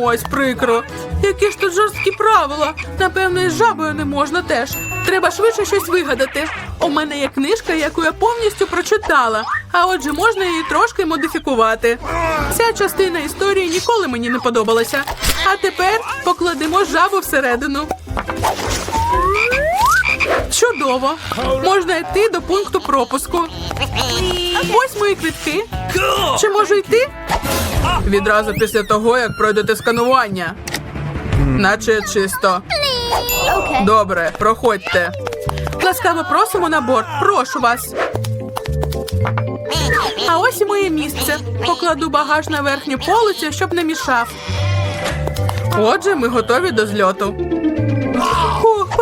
Ось прикро. Які ж тут жорсткі правила. Напевно, із жабою не можна теж. Треба швидше щось вигадати. У мене є книжка, яку я повністю прочитала. А отже, можна її трошки модифікувати. Ця частина історії ніколи мені не подобалася. А тепер покладемо жабу всередину. Чудово! Можна йти до пункту пропуску. Ось мої квитки. Чи можу йти? Відразу після того, як пройдете сканування. Наче чисто. Добре, проходьте. Ласкаво просимо на борт. Прошу вас. А ось і моє місце. Покладу багаж на верхню полицю, щоб не мішав. Отже, ми готові до зльоту.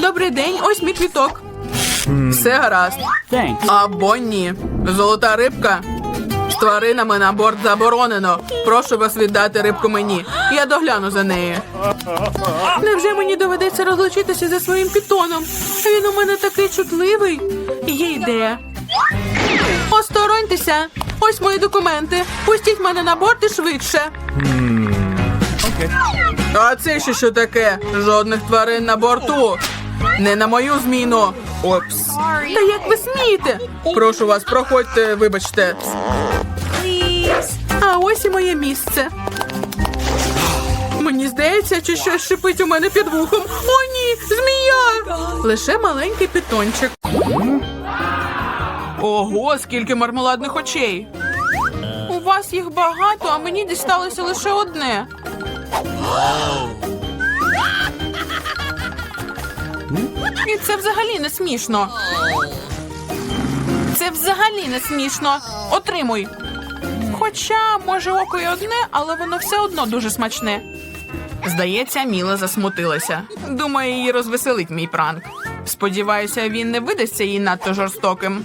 Добрий день, ось мій квіток. Все гаразд. Або ні. Золота рибка. З тваринами на борт заборонено. Прошу вас віддати рибку мені. Я догляну за нею. Невже мені доведеться розлучитися зі своїм пітоном? Він у мене такий чутливий. Є ідея. Остороньтеся. Ось мої документи. Пустіть мене на борт і швидше. А це ще що таке? Жодних тварин на борту. Не на мою зміну. Опс. Та як ви смієте? Прошу вас, проходьте, вибачте. А ось і моє місце. Мені здається, чи щось шипить у мене під вухом. О, ні, змія! Лише маленький питончик. Ого, скільки мармеладних очей. У вас їх багато, а мені дісталося лише одне. І це взагалі не смішно. Це взагалі не смішно. Отримуй. Хоча, може, око й одне, але воно все одно дуже смачне. Здається, Міла засмутилася. Думаю, її розвеселить мій пранк. Сподіваюся, він не видасться їй надто жорстоким.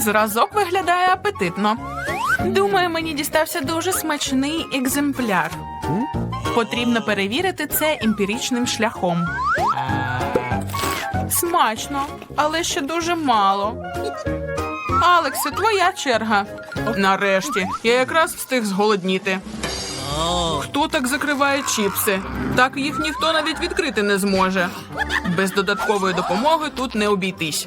Зразок виглядає апетитно. Думаю, мені дістався дуже смачний екземпляр. Потрібно перевірити це емпіричним шляхом. Смачно, але ще дуже мало. Алексе, твоя черга. Нарешті, я якраз встиг зголодніти. Хто так закриває чіпси? Так їх ніхто навіть відкрити не зможе. Без додаткової допомоги тут не обійтись.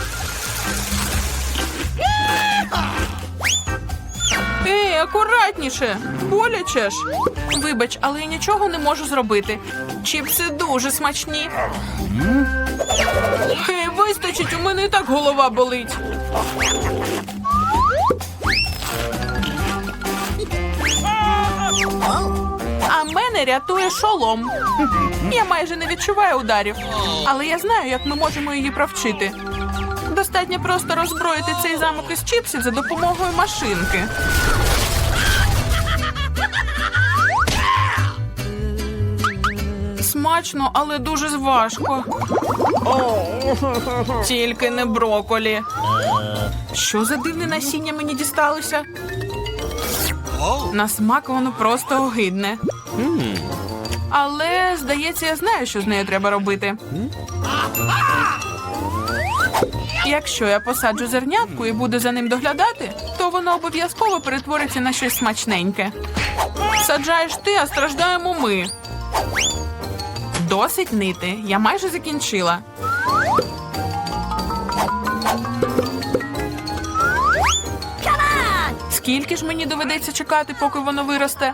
Ей, акуратніше! Боляче ж. Вибач, але я нічого не можу зробити. Чіпси дуже смачні. Ей, вистачить, у мене і так голова болить. А мене рятує шолом. Я майже не відчуваю ударів, але я знаю, як ми можемо її провчити. Достатньо просто роззброїти цей замок із чіпсів за допомогою машинки. Смачно, але дуже важко. Тільки не броколі. Що за дивне насіння мені дісталося? На смак воно просто огидне. Але, здається, я знаю, що з нею треба робити. Якщо я посаджу зернятку і буду за ним доглядати, то воно обов'язково перетвориться на щось смачненьке. Саджаєш ти, а страждаємо ми. Досить нити. Я майже закінчила. Скільки ж мені доведеться чекати, поки воно виросте?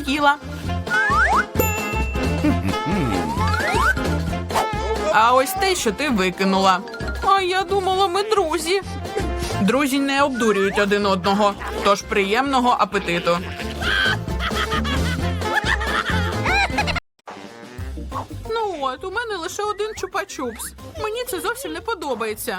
З'їла. А ось те, що ти викинула. А я думала, ми друзі. Друзі не обдурюють один одного, тож приємного апетиту. Ну от, у мене лише один чупа-чупс. Мені це зовсім не подобається.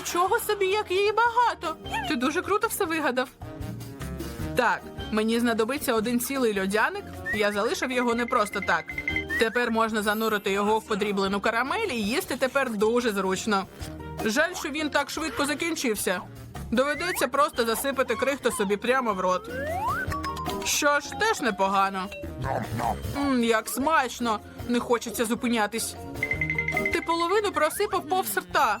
Нічого собі, як її багато. Ти дуже круто все вигадав. Так, мені знадобиться один цілий льодяник. Я залишив його не просто так. Тепер можна занурити його в подріблену карамель і їсти тепер дуже зручно. Жаль, що він так швидко закінчився. Доведеться просто засипати крихту собі прямо в рот. Що ж, теж непогано. М, як смачно, не хочеться зупинятись. Ти половину просипав повз рта.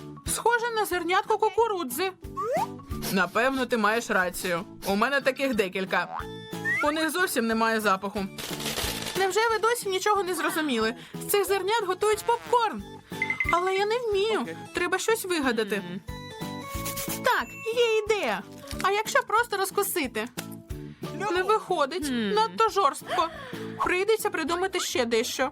Схоже на зернятко кукурудзи. Напевно, ти маєш рацію. У мене таких декілька. У них зовсім немає запаху. Невже ви досі нічого не зрозуміли? З цих зернят готують попкорн. Але я не вмію. Треба щось вигадати. Так, є ідея. А якщо просто розкусити? Не виходить, надто жорстко. Прийдеться придумати ще дещо.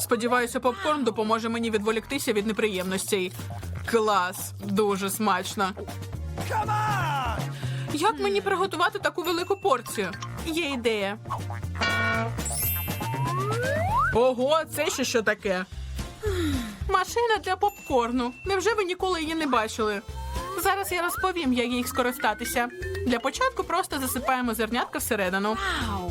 Сподіваюся, попкорн допоможе мені відволіктися від неприємностей. Клас, дуже смачно. Як мені приготувати таку велику порцію? Є ідея. Ого, це ще що таке? Машина для попкорну. Невже ви ніколи її не бачили? Зараз я розповім, як їх скористатися. Для початку просто засипаємо зернятка всередину. Wow.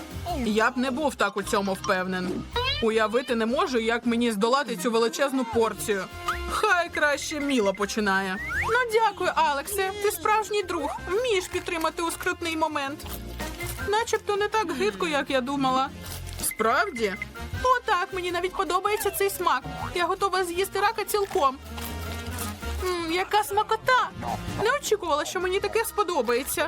Я б не був так у цьому впевнений. Уявити не можу, як мені здолати цю величезну порцію. Хай краще Міла починає. Ну дякую, Алексе. Ти справжній друг. Вмієш підтримати у скрутний момент. Начебто не так гидко, як я думала. Справді? О, так, мені навіть подобається цей смак. Я готова з'їсти рака цілком. М, яка смакота! Не очікувала, що мені таке сподобається.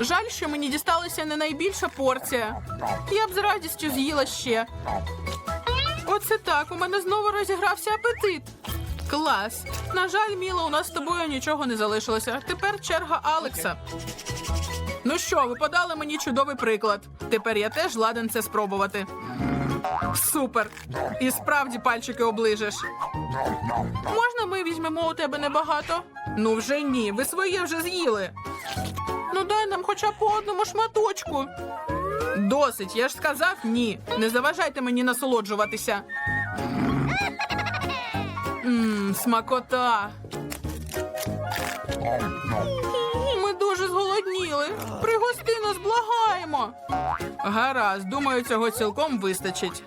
Жаль, що мені дісталася не найбільша порція. Я б з радістю з'їла ще. Оце так, у мене знову розігрався апетит. Клас. На жаль, Міла, у нас з тобою нічого не залишилося. Тепер черга Алекса. Ну що, ви подали мені чудовий приклад. Тепер я теж ладен це спробувати. Супер! І справді пальчики оближеш. Можна ми візьмемо у тебе небагато? Ну вже ні, ви своє вже з'їли. Ну дай нам хоча б по одному шматочку. Досить, я ж сказав ні. Не заважайте мені насолоджуватися. Мм, смакота. Ми дуже зголодніли. Пригости нас, благаємо. Гаразд, думаю, цього цілком вистачить.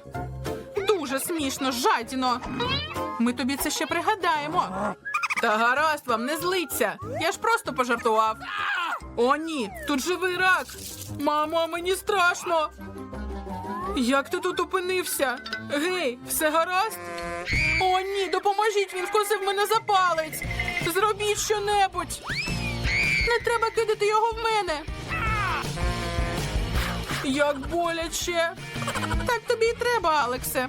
Дуже смішно, жадіно. Ми тобі це ще пригадаємо. Та гаразд вам, не злиться. Я ж просто пожартував. О, ні, тут живий рак. Мамо, мені страшно. Як ти тут опинився? Гей, все гаразд? О, ні, допоможіть, він вкусив мене за палець. Зробіть щонебудь. Не треба кидати його в мене. Як боляче. Так тобі і треба, Алексе.